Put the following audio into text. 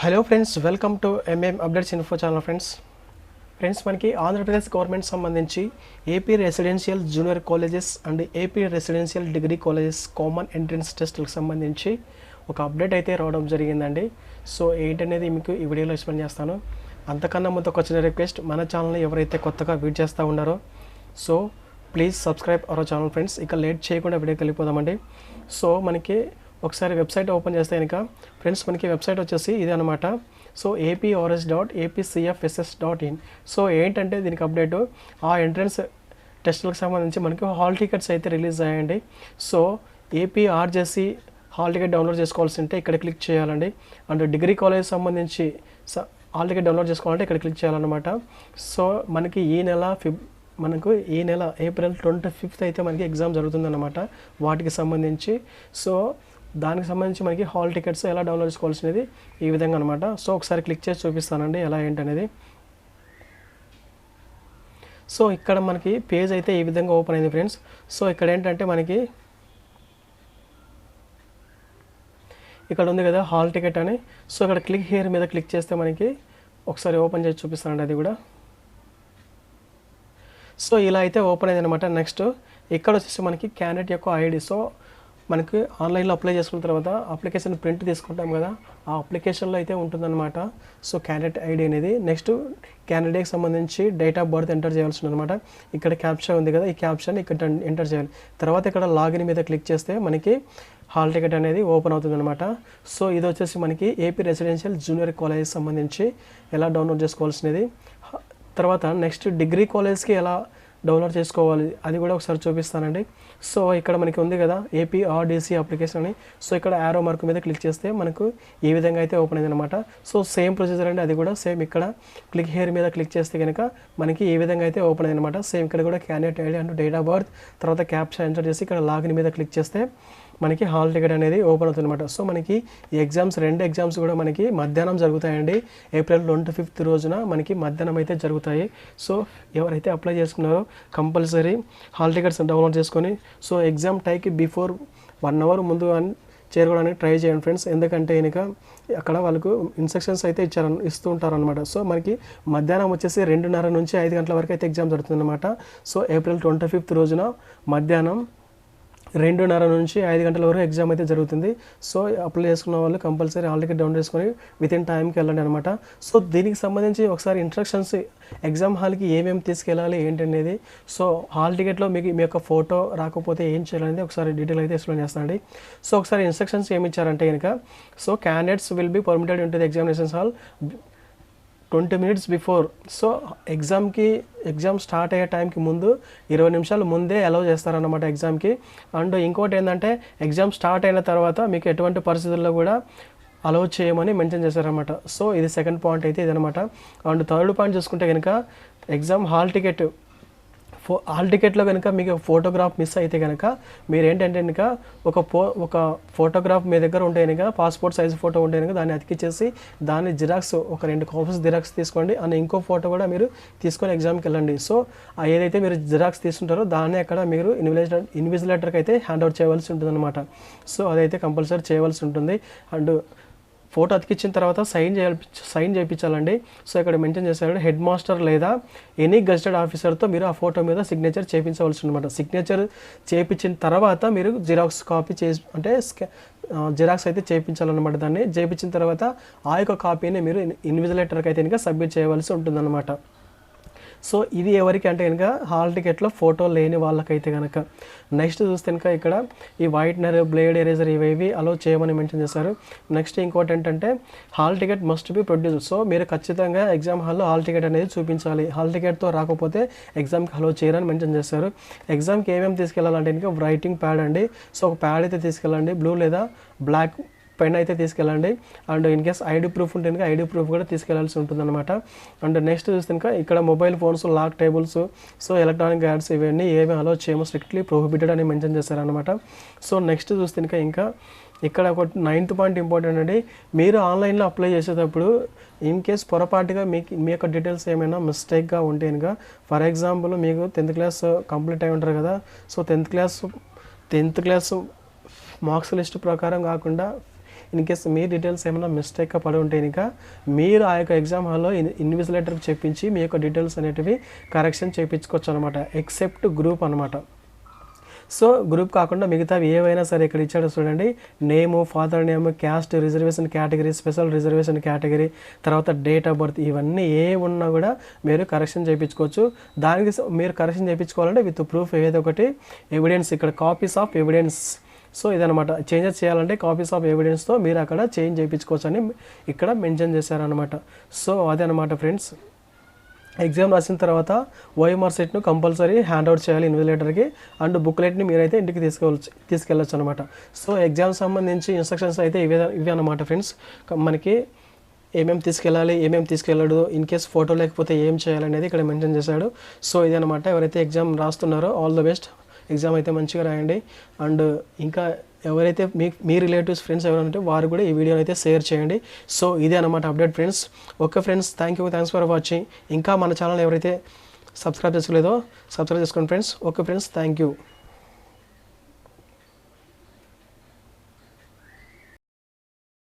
Hello friends welcome to MM updates info channel friends friends మనకి Andhra Pradesh government సంబంధించి AP residential junior colleges and AP residential degree colleges common entrance టెస్ట్లకు సంబంధించి ఒక update అయితే రావడం జరిగిందండి. So ఏంటనేది మీకు ఈ వీడియోలో ఎక్స్ప్లెయిన్ చేస్తాను. అంతకన్నా ముందు ఒక చిన్న రిక్వెస్ట్ మన ఛానల్ని ఎవరైతే కొత్తగా వీడ్ చేస్తూ ఉన్నారో so please subscribe our channel friends ఇక లేట్ చేయకుండా వీడియోకి వెళ్ళిపోదామండి. సో మనకి ఒకసారి వెబ్సైట్ ఓపెన్ చేస్తే కనుక ఫ్రెండ్స్ మనకి వెబ్సైట్ వచ్చేసి ఇది అనమాట so APRS dot APCFSS dot in so ఏంటంటే దీనికి అప్డేట్ ఆ ఎంట్రన్స్ టెస్టులకు సంబంధించి మనకి హాల్ టికెట్స్ అయితే రిలీజ్ అయ్యాయండి. So APRJC hall ticket download చేసుకోవాల్సి ఉంటే ఇక్కడ క్లిక్ చేయాలండి. అండ్ డిగ్రీ కాలేజ్ సంబంధించి స- హాల్ టికెట్ డౌన్లోడ్ చేసుకోవాలంటే ఇక్కడ క్లిక్ చేయాలన్నమాట. సో మనకి ఈ నెల ఫిబ్ మనకు ఈ నెల ఏప్రిల్ ట్వంటీ ఫిఫ్త్ అయితే మనకి ఎగ్జామ్ జరుగుతుందన్నమాట వాటికి సంబంధించి. సో దానికి సంబంధించి మనకి హాల్ టికెట్స్ ఎలా డౌన్లోడ్ చేసుకోవాల్సినది ఈ విధంగా అనమాట సో ఒకసారి క్లిక్ చేసి చూపిస్తానండి ఎలా ఏంటనేది. సో ఇక్కడ మనకి పేజ్ అయితే ఈ విధంగా ఓపెన్ అయింది ఫ్రెండ్స్. సో ఇక్కడ ఏంటంటే మనకి ఇక్కడ ఉంది కదా హాల్ టికెట్ అని. సో ఇక్కడ క్లిక్ హియర్ మీద క్లిక్ చేస్తే మనకి ఒకసారి ఓపెన్ చేసి చూపిస్తానండి అది కూడా. సో ఇలా అయితే ఓపెన్ అయింది అనమాట నెక్స్ట్ ఇక్కడ వచ్చేసి మనకి క్యాండిడేట్ యొక్క ఐడి. సో మనకి ఆన్లైన్లో అప్లై చేసుకున్న తర్వాత అప్లికేషన్ ప్రింట్ తీసుకుంటాం కదా ఆ అప్లికేషన్లో అయితే ఉంటుందన్నమాట. సో క్యాండిడేట్ ఐడి అనేది నెక్స్ట్ క్యాండిడేట్కి సంబంధించి డేట్ ఆఫ్ బర్త్ ఎంటర్ చేయాల్సి అనమాట ఇక్కడ క్యాప్షన్ ఉంది కదా ఈ క్యాప్షన్ ఇక్కడ ఎంటర్ చేయాలి. తర్వాత ఇక్కడ లాగిన్ మీద క్లిక్ చేస్తే మనకి హాల్ టికెట్ అనేది ఓపెన్ అవుతుంది అనమాట సో ఇది వచ్చేసి మనకి ఏపీ రెసిడెన్షియల్ జూనియర్ కాలేజ్ సంబంధించి ఎలా డౌన్లోడ్ చేసుకోవాల్సినది. తర్వాత నెక్స్ట్ డిగ్రీ కాలేజ్కి ఎలా డౌన్లోడ్ చేసుకోవాలి. అది కూడా ఒకసారి చూపిస్తానండి. సో ఇక్కడ మనకి ఉంది కదా ఏపీ ఆర్డీసీ అప్లికేషన్ అని. సో ఇక్కడ యారో మార్క్ మీద క్లిక్ చేస్తే మనకు ఈ విధంగా అయితే ఓపెన్ అయింది అనమాట సో సేమ్ ప్రొసీజర్ అండి అది కూడా సేమ్ ఇక్కడ. క్లిక్ హెయిర్ మీద క్లిక్ చేస్తే కనుక మనకి ఈ విధంగా అయితే ఓపెన్ అయింది అనమాట సేమ్ ఇక్కడ కూడా candidate ID and date of birth తర్వాత క్యాప్షన్ ఎంటర్ చేసి ఇక్కడ లాగిన్ మీద క్లిక్ చేస్తే మనకి హాల్ టికెట్ అనేది ఓపెన్ అవుతుంది అనమాట సో మనకి ఈ ఎగ్జామ్స్ రెండు ఎగ్జామ్స్ కూడా మనకి మధ్యాహ్నం జరుగుతాయండి. ఏప్రిల్ ట్వంటీ ఫిఫ్త్ రోజున మనకి మధ్యాహ్నం అయితే జరుగుతాయి. సో ఎవరైతే అప్లై చేసుకున్నారో కంపల్సరీ హాల్ టికెట్స్ డౌన్లోడ్ చేసుకొని సో ఎగ్జామ్ టైకి బిఫోర్ వన్ అవర్ ముందు అని చేరుకోవడానికి ట్రై చేయండి ఫ్రెండ్స్. ఎందుకంటే ఇక అక్కడ వాళ్ళకు ఇన్స్ట్రక్షన్స్ అయితే ఇచ్చారు ఇస్తూ ఉంటారనమాట సో మనకి మధ్యాహ్నం వచ్చేసి రెండున్నర నుంచి ఐదు గంటల వరకు అయితే ఎగ్జామ్ జరుగుతుందన్నమాట. సో ఏప్రిల్ ట్వంటీ ఫిఫ్త్ రోజున మధ్యాహ్నం రెండున్నర నుంచి ఐదు గంటల వరకు ఎగ్జామ్ అయితే జరుగుతుంది. సో అప్లై చేసుకున్న వాళ్ళు కంపల్సరీ హాల్ టికెట్ డౌన్ చేసుకొని విత్ ఇన్ టైంకి వెళ్ళండి అనమాట సో దీనికి సంబంధించి ఒకసారి ఇన్స్ట్రక్షన్స్ ఎగ్జామ్ హాల్కి ఏమేమి తీసుకెళ్ళాలి ఏంటనేది. సో హాల్ టికెట్లో మీకు మీ యొక్క ఫోటో రాకపోతే ఏం చేయాలనేది ఒకసారి డీటెయిల్ అయితే ఎక్స్ప్లెయిన్ చేస్తానండి. సో ఒకసారి ఇన్స్ట్రక్షన్స్ ఏమి ఇచ్చారంటే కనుక so candidates will be permitted ఉంటుంది examinations hall twenty minutes before. So ఎగ్జామ్కి ఎగ్జామ్ స్టార్ట్ అయ్యే టైంకి ముందు ఇరవై నిమిషాలు ముందే అలౌ చేస్తారన్నమాట ఎగ్జామ్కి. అండ్ ఇంకోటి ఏంటంటే ఎగ్జామ్ స్టార్ట్ అయిన తర్వాత మీకు ఎటువంటి పరిస్థితుల్లో కూడా అలౌ చేయమని మెన్షన్ చేశారన్నమాట. సో ఇది సెకండ్ పాయింట్ అయితే ఇదనమాట అండ్ థర్డ్ పాయింట్ చూసుకుంటే కనుక ఎగ్జామ్ హాల్ టికెట్ ఫో హాల్ టికెట్లో కనుక మీకు ఫోటోగ్రాఫ్ మిస్ అయితే కనుక మీరు ఏంటంటే కనుక ఒక ఫో ఒక ఫోటోగ్రాఫ్ మీ దగ్గర ఉంటే కనుక పాస్పోర్ట్ సైజ్ ఫోటో ఉంటే కనుక దాన్ని అతికిచ్చేసి దాన్ని జిరాక్స్ ఒక రెండు కాపీస్ జిరాక్స్ తీసుకోండి. అండ్ ఇంకో ఫోటో కూడా మీరు తీసుకొని ఎగ్జామ్కి వెళ్ళండి. సో ఏదైతే మీరు జిరాక్స్ తీసుకుంటారో దాన్ని అక్కడ మీరు ఇన్విజిలేటర్ ఇన్విజిలేటర్కి అయితే హ్యాండ్ అవుట్ చేయవలసి ఉంటుంది అనమాట సో అదైతే కంపల్సరీ చేయవలసి ఉంటుంది. అండ్ ఫోటో అతికిచ్చిన తర్వాత సైన్ చేయాలి సైన్ చేయించాలండి. సో ఇక్కడ మెన్షన్ చేశారు హెడ్ మాస్టర్ లేదా ఎనీ గజెటెడ్ ఆఫీసర్తో మీరు ఆ ఫోటో మీద సిగ్నేచర్ చేయించవలసి అనమాట సిగ్నేచర్ చేయించిన తర్వాత మీరు జిరాక్స్ కాపీ చేసి అంటే జిరాక్స్ అయితే చేయించాలన్నమాట దాన్ని. చేయించిన తర్వాత ఆ యొక్క కాపీని మీరు ఇన్విజిలేటర్కి అయితే ఇంకా సబ్మిట్ చేయవలసి ఉంటుందన్నమాట. సో ఇది ఎవరికి అంటే కనుక హాల్ టికెట్లో ఫోటో లేని వాళ్ళకైతే కనుక. నెక్స్ట్ చూస్తే కనుక ఇక్కడ ఈ వైట్నర్ బ్లేడ్ ఎరేజర్ ఇవేవి అలో చేయమని మెన్షన్ చేశారు. నెక్స్ట్ ఇంకోటి ఏంటంటే hall ticket must be produce so మీరు ఖచ్చితంగా ఎగ్జామ్ హాల్లో హాల్ టికెట్ అనేది చూపించాలి. హాల్ టికెట్తో రాకపోతే ఎగ్జామ్కి హలో చేయరని మెన్షన్ చేశారు. ఎగ్జామ్కి ఏమేమి తీసుకెళ్ళాలంటే ఇంకా రైటింగ్ ప్యాడ్ అండి. సో ఒక ప్యాడ్ అయితే తీసుకెళ్ళండి. బ్లూ లేదా బ్లాక్ పెన్ అయితే తీసుకెళ్ళండి. And in case ID proof ఉంటే కనుక ఐడి ప్రూఫ్ కూడా తీసుకెళ్ళాల్సి ఉంటుందన్నమాట. అండ్ నెక్స్ట్ చూస్తే కనుక ఇక్కడ mobile phones lock tables so electronic gadgets ఇవన్నీ ఏమి అలో చేయమో. స్ట్రిక్ట్లీ ప్రొహిబిటెడ్ అని మెన్షన్ చేశారనమాట సో నెక్స్ట్ చూస్తే కనుక ఇంకా ఇక్కడ ఒక నైన్త్ పాయింట్ ఇంపార్టెంట్ అండి. మీరు ఆన్లైన్లో అప్లై చేసేటప్పుడు ఇన్ కేస్ పొరపాటుగా మీకు మీ యొక్క డీటెయిల్స్ ఏమైనా మిస్టేక్గా ఉంటే కనుక ఫర్ ఎగ్జాంపుల్ మీకు టెన్త్ క్లాస్ కంప్లీట్ అయి ఉంటారు కదా so tenth class tenth class marks list ప్రకారం కాకుండా ఇన్ కేస్ మీ డీటెయిల్స్ ఏమైనా మిస్టేక్గా పడి ఉంటే కనుక మీరు ఆ యొక్క ఎగ్జామ్ హాల్లో ఇన్విజిలేటర్కి చెప్పించి మీ యొక్క డీటెయిల్స్ అనేటివి కరెక్షన్ చేయించుకోవచ్చు అనమాట ఎక్సెప్ట్ గ్రూప్ అనమాట సో గ్రూప్ కాకుండా మిగతావి ఏవైనా సరే ఇక్కడ ఇచ్చాడు చూడండి. Name father name caste reservation category special reservation category తర్వాత డేట్ ఆఫ్ బర్త్ ఇవన్నీ ఏ ఉన్నా కూడా మీరు కరెక్షన్ చేయించుకోవచ్చు దానికి మీరు కరెక్షన్ చేయించుకోవాలంటే విత్ ప్రూఫ్ ఏదో ఒకటి ఎవిడెన్స్ ఇక్కడ కాపీస్ ఆఫ్ ఎవిడెన్స్ సో ఇదనమాట చేంజెస్ చేయాలంటే కాపీస్ ఆఫ్ ఎవిడెన్స్తో మీరు అక్కడ చేంజ్ చేయించుకోవచ్చు అని ఇక్కడ మెన్షన్ చేశారనమాట సో అదనమాట ఫ్రెండ్స్ ఎగ్జామ్ రాసిన తర్వాత ఓఎంఆర్ సెట్ను కంపల్సరీ హ్యాండ్ అవుట్ చేయాలి ఇన్విజిలేటర్కి అండ్ బుక్లెట్ని మీరైతే ఇంటికి తీసుకెళ్ళచ్చు తీసుకెళ్ళచ్చు అనమాట సో ఎగ్జామ్ సంబంధించి ఇన్స్ట్రక్షన్స్ అయితే ఇవే ఇవే అనమాట ఫ్రెండ్స్ మనకి ఏమేమి తీసుకెళ్ళాలి ఏమేమి తీసుకెళ్ళడు ఇన్ కేస్ ఫోటో లేకపోతే ఏం చేయాలనేది ఇక్కడ మెన్షన్ చేశాడు. సో ఇది అనమాట ఎవరైతే ఎగ్జామ్ రాస్తున్నారో ఆల్ ద బెస్ట్ ఎగ్జామ్ అయితే మంచిగా రాయండి. అండ్ ఇంకా ఎవరైతే మీ మీ రిలేటివ్స్ ఫ్రెండ్స్ ఎవరైనా ఉంటే వారు కూడా ఈ వీడియోని అయితే షేర్ చేయండి. సో ఇదే అనమాట update friends. Okay friends thank you thanks for watching. ఇంకా మన ఛానల్ ఎవరైతే సబ్స్క్రైబ్ చేసుకోలేదో సబ్స్క్రైబ్ చేసుకోండి friends. Okay friends thank you